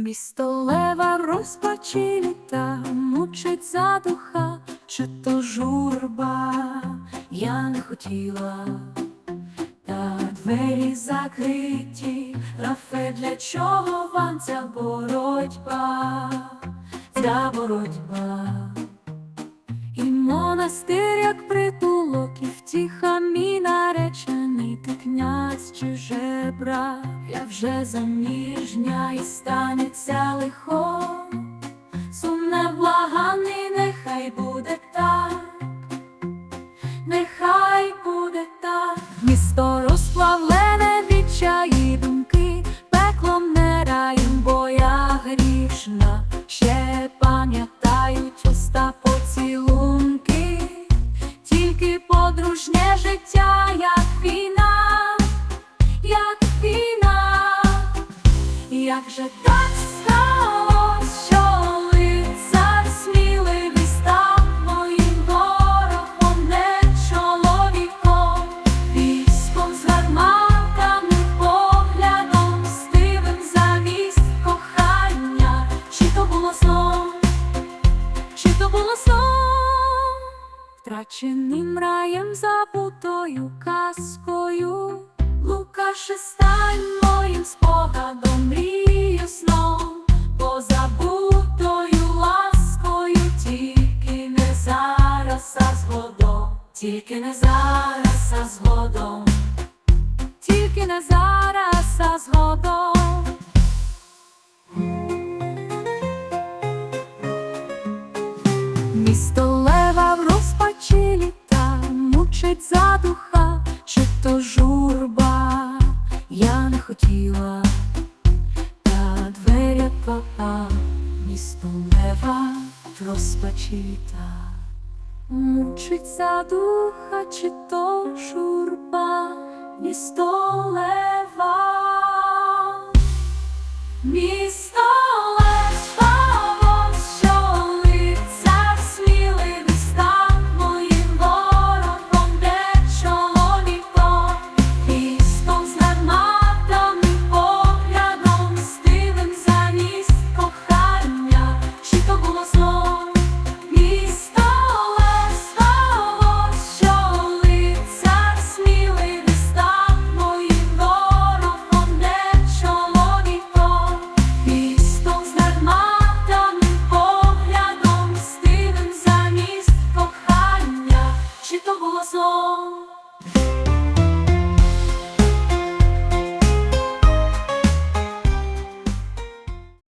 Місто лева розпачі літа, мучить задуха, чи то журба, я не хотіла, та двері закриті, Рафе, для чого вам ця боротьба, ця боротьба, і монастир, як притулок, і втіха мій наречений, ти князь чи жебра, вже заміжня і станеться лихо, сумне благаний, нехай буде так, нехай буде так, місто розплавлене відчаї думки, пеклом не раєм, бо я грішна, ще як же так сталось, що лицар сміливий став моїм ворогом, не чоловіком, військом з гарматами, поглядом, стивим замість кохання, чи то було сном, чи то було сном, втраченим раєм забутою казкою. Лукаше, стань моїм спогадом, а згодом, тільки не зараз, а згодом, тільки не зараз, а згодом. Місто лева в розпачі літа, мучить задуха, чи то журба, я не хотіла, та двері папа, місто лева літа, мучить духа, чи то журба, і столева. 松。